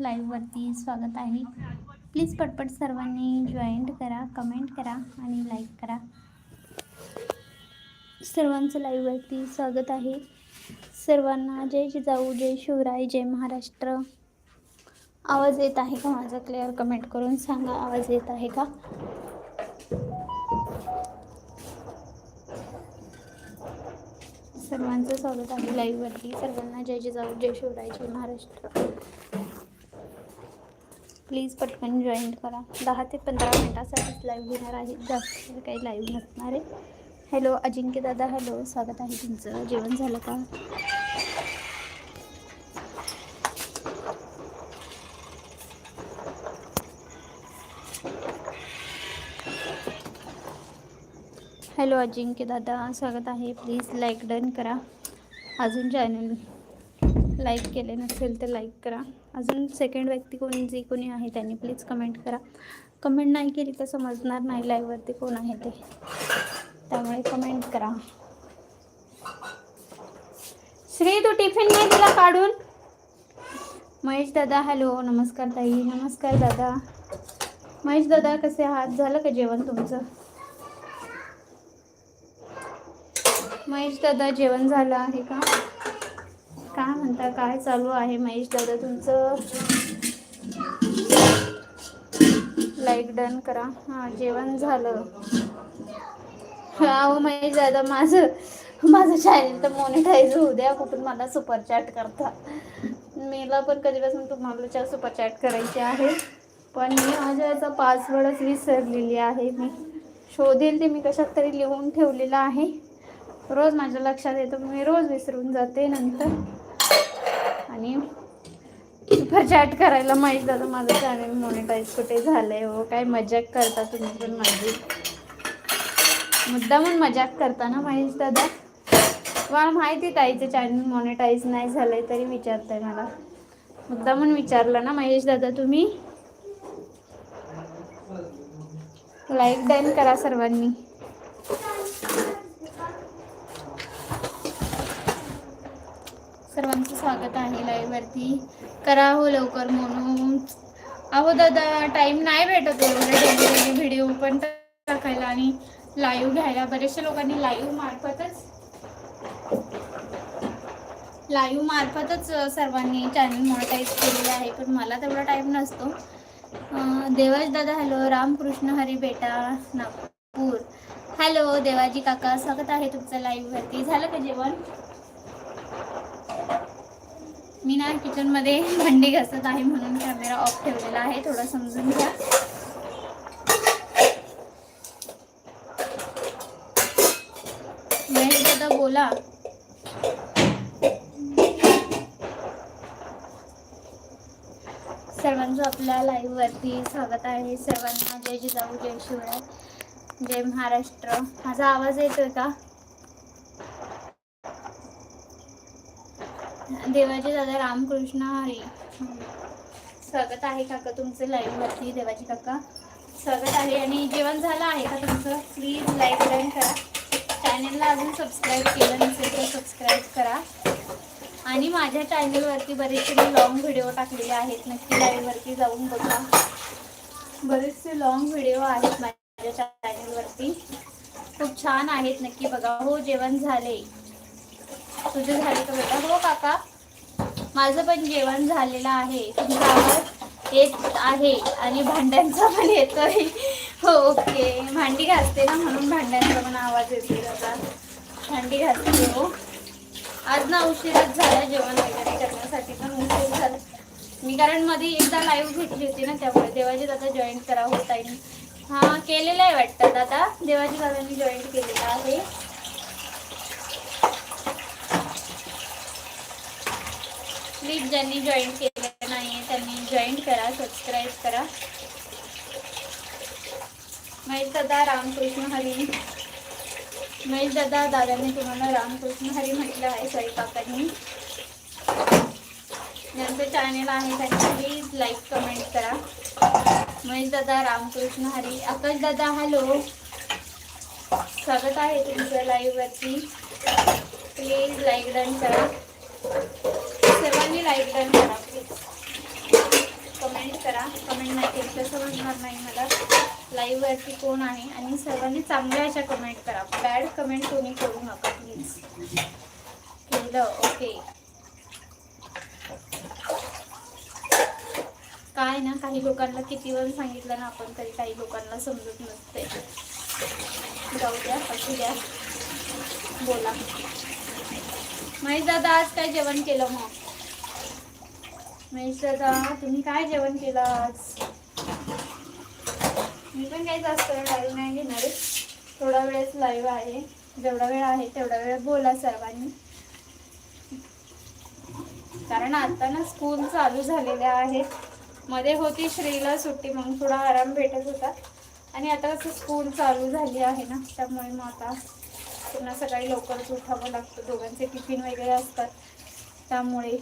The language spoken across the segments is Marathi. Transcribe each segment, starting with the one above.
लाईव्हवरती स्वागत आहे. प्लीज पटपट सर्वांनी जॉईंट करा कमेंट करा आणि लाईक करा. सर्वांचं लाईव्हवरती स्वागत आहे. सर्वांना जय जिजाऊ जय शिवराय जय महाराष्ट्र. आवाज येत आहे का माझा? क्लिअर कमेंट करून सांगा आवाज येत आहे का? सर्वांचं स्वागत आहे लाईव्हवरती. सर्वांना जय जिजाऊ जय शिवराय जय महाराष्ट्र. प्लीज पटकन जॉईन करा. दहा ते पंधरा मिनटासाठीच लाईव्ह घेणार आहे. जास्त काही लाईव्ह नसणार आहे. हॅलो अजिंक्य दादा. हॅलो स्वागत आहे तुमचं. जेवण झालं का? हॅलो अजिंक्य दादा. स्वागत आहे. प्लीज लाईक डन करा. अजून चॅनल लाईक केले नसेल तर लाईक करा. अजून सेकंड व्यक्ती कोणी जी कोणी आहे त्यांनी प्लीज कमेंट करा. कमेंट नाही केली तर समजणार नाही लाईव्हवरती कोण आहे ते. त्यामुळे कमेंट करा. श्री तू टिफिन नाही तुला काढून? महेश दादा हॅलो नमस्कार ताई. नमस्कार दादा. महेश दादा कसे आहात? झालं का जेवण तुमचं? महेश दादा जेवण झालं आहे का? काय म्हणता काय चालू आहे महेश दादा तुमचं? लाईक डन करा. हां जेवण झालं. हा महेश दादा माझं माझं चॅनल तर मॉनिटाईज होऊ द्या कुठून मला सुपर चॅट करता. मेला पण कधीपासून तुम्हाला सुपर चॅट करायची आहे. पण मी माझ्या याचा पासवर्डच विसरलेली आहे मी. शोधेल ते मी कशात तरी लिहून ठेवलेलं आहे. रोज माझ्या लक्षात येतं मी रोज विसरून जाते नंतर. आणि सुपर चॅट करायला माहीत झालं माझं चॅनल मॉनिटाईज कुठे झालंय हो काय मजाक करता तुम्ही पण माझी. मुद्दामून मजाक करता ना महेश दादा. मला माहिती ताईचं चॅनल मॉनिटाईज नाही झालंय तरी विचारताय मला. मुद्दामून विचारलं ना महेश दादा तुम्ही? लाईक डन करा सर्वांनी. सर्वांचं स्वागत आहे लाईव्हवरती करा हो लवकर म्हणून. अहो दादा टाईम नाही भेटत एवढे व्हिडिओ पण टाकायला आणि लाईव्ह घ्यायला. बरेचशा लोकांनी लाईव्ह मार्फतच लाईव्ह मार्फतच सर्वांनी चॅनल मॉनिटाईज केलेले आहे पण मला तेवढा टाईम नसतो. देवाज दादा हॅलो रामकृष्ण हरी बेटा नागपूर. हॅलो देवाजी काका. स्वागत आहे तुमचं लाईव्हवरती झालं का जेवण? मी ना किचनमध्ये भांडी घासत आहे म्हणून कॅमेरा ऑफ ठेवलेला आहे. थोडं समजून घ्या. महेश बोला. सर्वांचं आपल्या लाईव्हवरती स्वागत आहे. सर्वांना जय जिजाऊ जय शिवराय जय महाराष्ट्र. माझा आवाज येतोय का? देवाचे दादा रामकृष्ण हरी. स्वागत आहे काका तुमचं लाईव्ह वरती देवाजी काका. स्वागत आहे. आणि जेवण झालं आहे का तुमचं? प्लीज लाईक डन करा. चॅनलला अजून सबस्क्राईब केलं नसेल तर सबस्क्राईब करा. आणि माझ्या चॅनलवरती बरेचसे मी लॉंग व्हिडिओ टाकलेले आहेत. नक्की लाईव्हवरती जाऊन बघा. बरेचसे लॉंग व्हिडिओ आहेत माझ्या चॅनलवरती खूप छान आहेत. नक्की बघा. हो जेवण झाले. तुझे झाले का बेटा हो काका. माझं पण जेवण झालेलं आहे. तुमचा आवाज येत आहे आणि भांड्यांचा पण येतोय. हो ओके. भांडी घासते ना म्हणून भांड्यांचा पण आवाज येतोय त्याचा भांडी घासते हो. आज ना उशीरच झाला जेवण वगैरे करण्यासाठी पण उशीर झाला. मी कारण मध्ये एकदा लाईव्ह घेतली होती ना त्यामुळे देवाजी दादा जॉईन करा होत आहे हां केलेलं आहे वाटतं. दादा देवाजी दादांनी जॉईन केलेलं आहे. प्लीज ज्यांनी जॉईन केलेलं नाही आहे त्यांनी जॉईन करा सबस्क्राईब करा. महेश दादा रामकृष्ण हरी. महेश दादा दादांनी तुम्हाला रामकृष्ण हरी म्हटलं आहे स्वयंपाकांनी. ज्यांचं चॅनेल आहे त्यांनी प्लीज लाईक कमेंट करा. महेश दादा रामकृष्ण हरी. आकाश दादा हॅलो स्वागत आहे तुमचं लाईव्हवरती प्लीज लाईक डन करा. लाईक डन करा प्लीज कमेंट नाही केली तर समजणार नाही मला. लाईव्हवरती कोण आहे? आणि सर्वांनी चांगल्या अशा कमेंट करा. बॅड कमेंट कोणी करू नका प्लीज केलं ओके काय ना काही लोकांना किती वेळ सांगितलं ना आपण तरी काही लोकांना समजत नसते. जाऊ द्या असू द्या. बोला. माहीत दादा आज काय जेवण केलं मग? महेश तुम्ही काय जेवण केलं आज? मी पण काही जास्त वेळ लाईव्ह नाही घेणार आहे. थोडा वेळच लाईव्ह आहे. जेवढा वेळ आहे तेवढा वेळ बोला सर्वांनी. कारण आता ना स्कूल चालू झालेल्या आहेत. मध्ये होती श्रीला सुट्टी मग थोडा आराम भेटत होता. आणि आता कसं स्कूल चालू झाली आहे ना त्यामुळे मग आता पुन्हा सकाळी लवकरच उठावं लागतं. दोघांचे टिफिन वगैरे असतात. त्यामुळे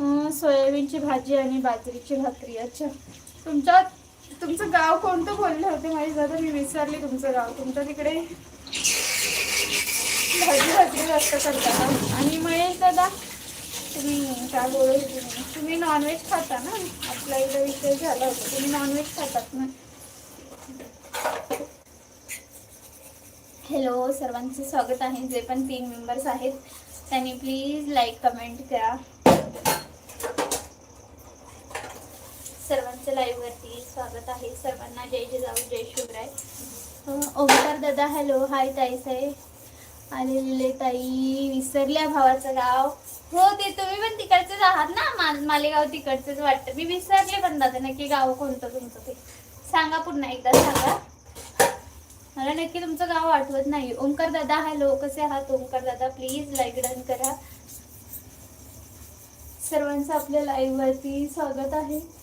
सोयाबीनची भाजी आणि बाजरीची भाकरी. अच्छा. तुमच्या तुमचं गाव कोणतं बोलले होते? माझी दादा मी विसरले तुमचं गाव. तुमच्या तिकडे भाजी भाकरी जास्त करता आणि महेश दादा? तुम्ही काय बोलत तुम्ही नॉनव्हेज खाता ना? आपला एकदा विषय झाला होता. तुम्ही नॉनव्हेज खातात ना? हॅलो सर्वांचे स्वागत आहे. जे पण तीन मेंबर्स आहेत त्यांनी प्लीज लाईक कमेंट करा. सर्वांचं लाईव्ह वरती स्वागत आहे. सर्वांना जय जिजाऊ जय शिवराय. ओमकार दादा हॅलो हाय ताई साहेब. आलेले ताई विसरल्या भावाचं गाव हो ते तुम्ही पण तिकडचेच आहात ना? मा- मालेगाव तिकडचेच वाटतं. मी विसरले पण दादा नक्की गाव कोणतं तुमचं ते. सांगा पुन्हा एकदा सांगा. मला नक्की तुमचं गाव आठवत नाही. ओमकार दादा हॅलो कसे आहात? ओमकार दादा प्लीज लाईक डन करा. सर्वांचं आपल्या लाईव्ह वरती स्वागत आहे.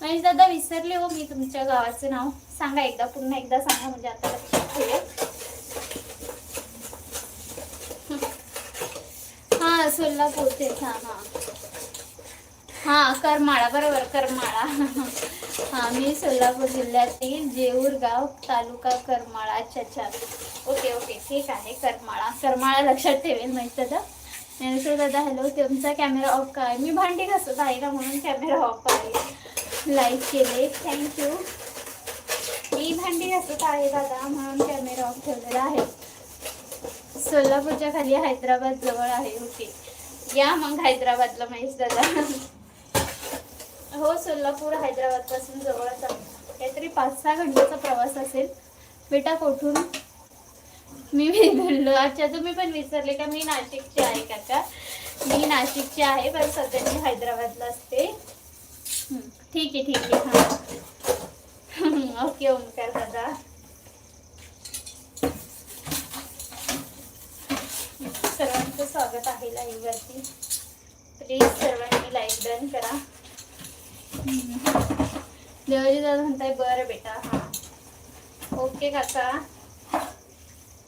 महेश दादा विसरले हो मी तुमच्या गावाचं नाव. सांगा एकदा पुन्हा एकदा सांगा म्हणजे आता लक्षात ठेवेल हा सोलापूर तेच हा हा. हा करमाळा बरोबर करमाळा. हा मी सोलापूर जिल्ह्यातील जेऊर गाव तालुका करमाळा अच्छा अच्छा ओके ओके ठीक आहे करमाळा. करमाळा लक्षात ठेवेल महेश दादा ज्ञानेश्वर दादा हॅलो तुमचा कॅमेरा ऑफ काय मी भांडी घासत आहे ना म्हणून कॅमेरा ऑफ आहे? लाईक केले. थँक्यू मी भांडी घासत आहे दादा म्हणून कॅमेरा ऑफ ठेवलेला आहे. सोलापूरच्या खाली हैदराबाद जवळ आहे ओके. या मग हैदराबादला महेश दादा. हो सोलापूर हैदराबादपासून जवळच आहे. काहीतरी पाच सहा घंट्याचा प्रवास असेल. बेटा कुठून? मी विसरलो अच्छा तुम्ही पण विसरले का? मी नाशिकची आहे काका. मी नाशिकची आहे पण सध्या मी हैदराबादला असते. ठीक आहे ठीक आहे हां ओके ओमकार दादा. सर्वांचं स्वागत आहे लाईव्हवरती प्लीज सर्वांनी लाईव्ह डन करा. देवाजी दादा म्हणताय बरं बेटा हां. ओके काका.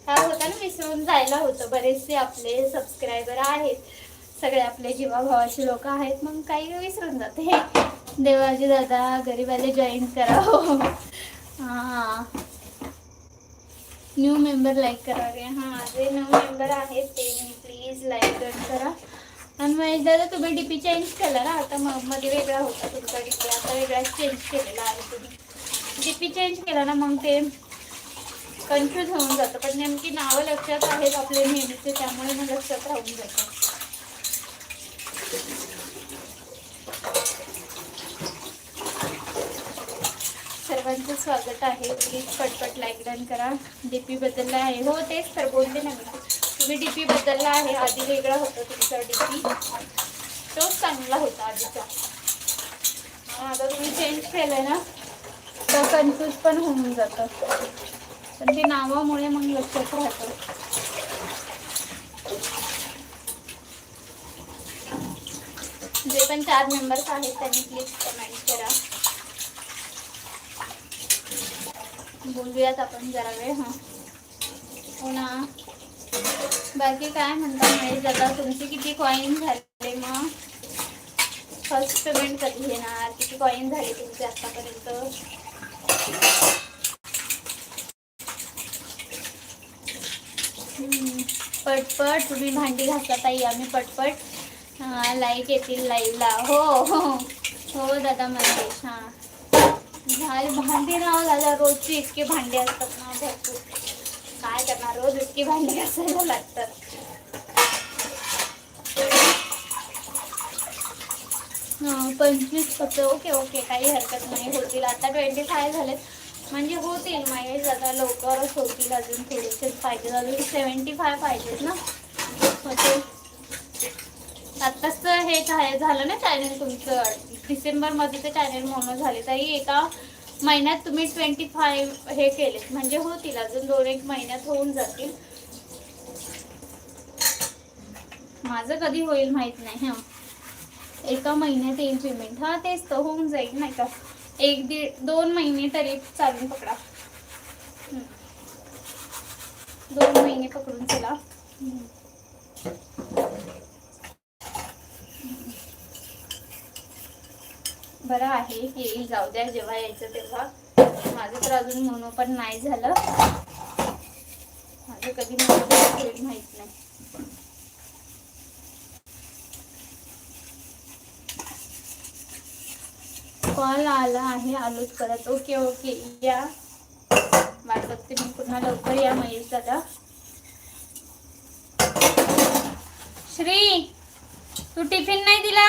काय होतं ना विसरून जायला होतं. बरेचसे आपले सबस्क्रायबर आहेत. सगळे आपले जीवाभावाचे लोक आहेत मग काही विसरून जाते. देवाजी दादा गरीबाले जॉईन करा. हो. हां न्यू मेंबर लाईक करा रे. हां जे न्यू मेंबर आहेत ते प्लीज लाईक करा. आणि महेश दादा तुम्ही डीपी चेंज केला ना? आता मग मध्ये वेगळा होता तुमचा डीपी आता वेगळाच चेंज केलेला आहे तुम्ही. डीपी चेंज केला ना मग ते कन्फ्यूज होऊन जातं. पण नेमकी नावं लक्षात आहेत आपले नेहमीचे त्यामुळे मग लक्षात राहून जातं. सर्वांचं स्वागत आहे. प्लीज पटपट लाईक डन करा. डीपी बदलला आहे. हो तेच तर बोलले ना मी. तुम्ही डी पी बदलला आहे. आधी वेगळा होता तुमचा डीपी तोच चांगला होता आधीचा. आता तुम्ही चेंज केलं ना तर कन्फ्यूज पण होऊन जातं. पण ते नावामुळे मग लक्षात राहतं. जे पण चार मेंबर्स आहेत त्यांनी प्लीज कमेंट करा. बोलूयात आपण जरा वेळ हां. हो ना. बाकी काय म्हणता महेश दादा तुमची किती कॉईन झाले मग? फर्स्ट पेमेंट कधी घेणार? किती कॉईन झाले तुमचे आतापर्यंत? पटपट तुम्ही भांडी घासता ताई आम्ही पटपट. लाईक येतील लाईव्हला हो हो. हो दादा मंदेश हां. झाले भांडी ना हो दादा रोजची इतकी भांडी असतात ना भरपूर. काय करणार रोज इतकी भांडी असायला लागतात. हा, पंचवीस फक्त. ओके ओके काही हरकत नाही होतील. आता ट्वेंटी फाय झालेत. म्हणजे होतील माझे आता लवकरच होतील अजून थोडेसेच पाहिजे. अजून सेवन्टी फाय पाहिजेत ना. होते आत्ताच हे काय झालं ना चॅनल तुमचं. डिसेंबरमध्ये ते चॅनेल मोनो झाले. तरी एका महिन्यात तुम्ही ट्वेंटी फाय हे केलेत. म्हणजे होतील अजून दोन एक महिन्यात होऊन जातील. माझं कधी होईल माहीत नाही हा. एका महिन्यात येईल पेमेंट हा तेच तर होऊन जाईल नाही का? एक दीड दोन महिने तरी चालून पकडा. दोन महिने पकडून चला. बरं आहे येईल जाऊ द्या जेव्हा यायचं तेव्हा. माझं तर अजून म्हणून पण नाही झालं. माझं कधी होईल माहीत नाही. कॉल आला आहे आलोच परत. ओके ओके या. वाट बघते मी पुन्हा लवकर या महेश दादा. श्री तू टिफिन नाही दिला?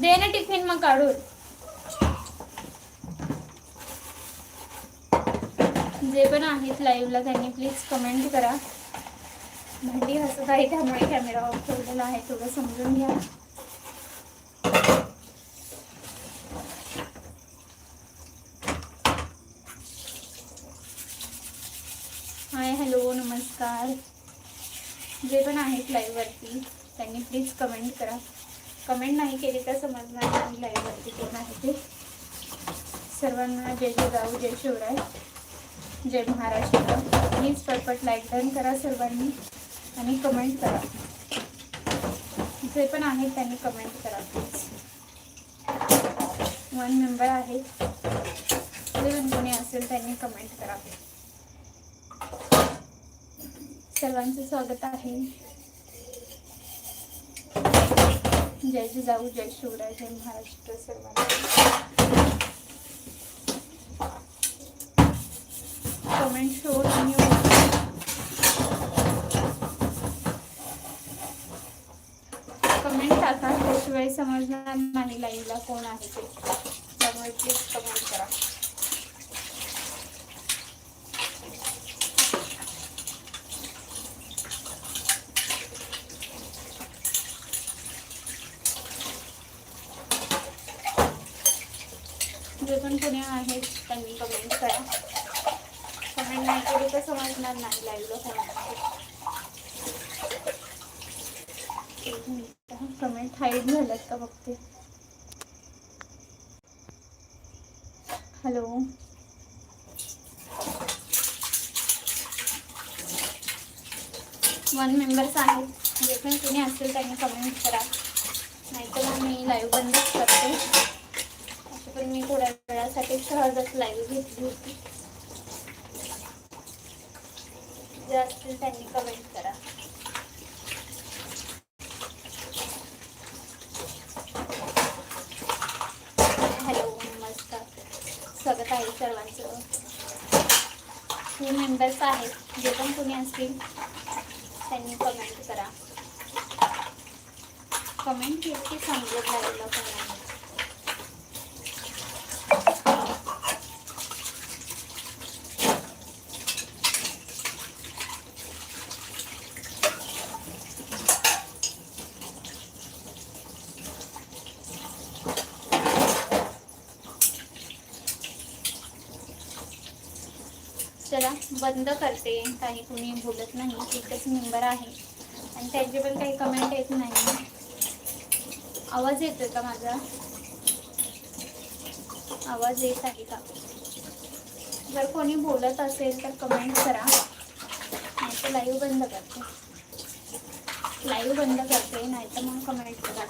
दे ना टिफिन मग काढून. जे पण आहेत लाईव्हला त्यांनी प्लीज कमेंट करा. भांडी हसत आहे त्यामुळे कॅमेरा ऑफ ठेवलेला आहे थोडं समजून घ्या. हाय हॅलो नमस्कार. जे पण आहेत लाईव्हवरती त्यांनी प्लीज कमेंट करा. कमेंट नाही केली तर समजणार नाही लाईव्हवरती कोण आहे ते. सर्वांना जय जय गाऊ जय शिवराय जय महाराष्ट्र. प्लीज पटपट लाईक डन करा सर्वांनी आणि कमेंट करा. जे पण आहेत त्यांनी कमेंट करा प्लीज. वन मेंबर आहे जे पण कोणी असेल त्यांनी कमेंट करा. सर्वांचं स्वागत आहे. जय जिजाऊ जय शिवराय जय महाराष्ट्र सर्वांना. कमेंट शो कमेंट टाका समजणार नाही लाईव्हला कोण आहे ते. त्यामुळे प्लीज कमेंट करा. जे पण कोणी आहेत त्यांनी कमेंट करा. कमेंट नाही केली तर समजणार नाही लाईव्हला कोण. एक मिनिट कमेंट हाईट झाल्यात का बघते. हॅलो वन मेंबर्स आहेत जे पण कोणी असेल त्यांनी कमेंट करा. नाहीतर आम्ही मी लाईव्ह बंदच करते. पण मी थोड्या वेळासाठी सहजच लाईव्ह घेतली होती. जे असतील त्यांनी कमेंट करा. हॅलो नमस्कार. स्वागत आहे सर्वांचं. हे मेंबर्स आहेत जे पण कोणी असतील त्यांनी कमेंट करा. कमेंट केली की समजत राहिलं कोण आहे चला बंद करते काही कुणी बोलत नाही एकच मेंबर आहे. आणि त्यांचे पण काही कमेंट येत नाही. आवाज येतोय का माझा? आवाज येत आहे का? जर कोणी बोलत असेल तर कमेंट करा. नाही तर लाईव्ह बंद करते. लाईव्ह बंद करते नाही तर मग कमेंट करा.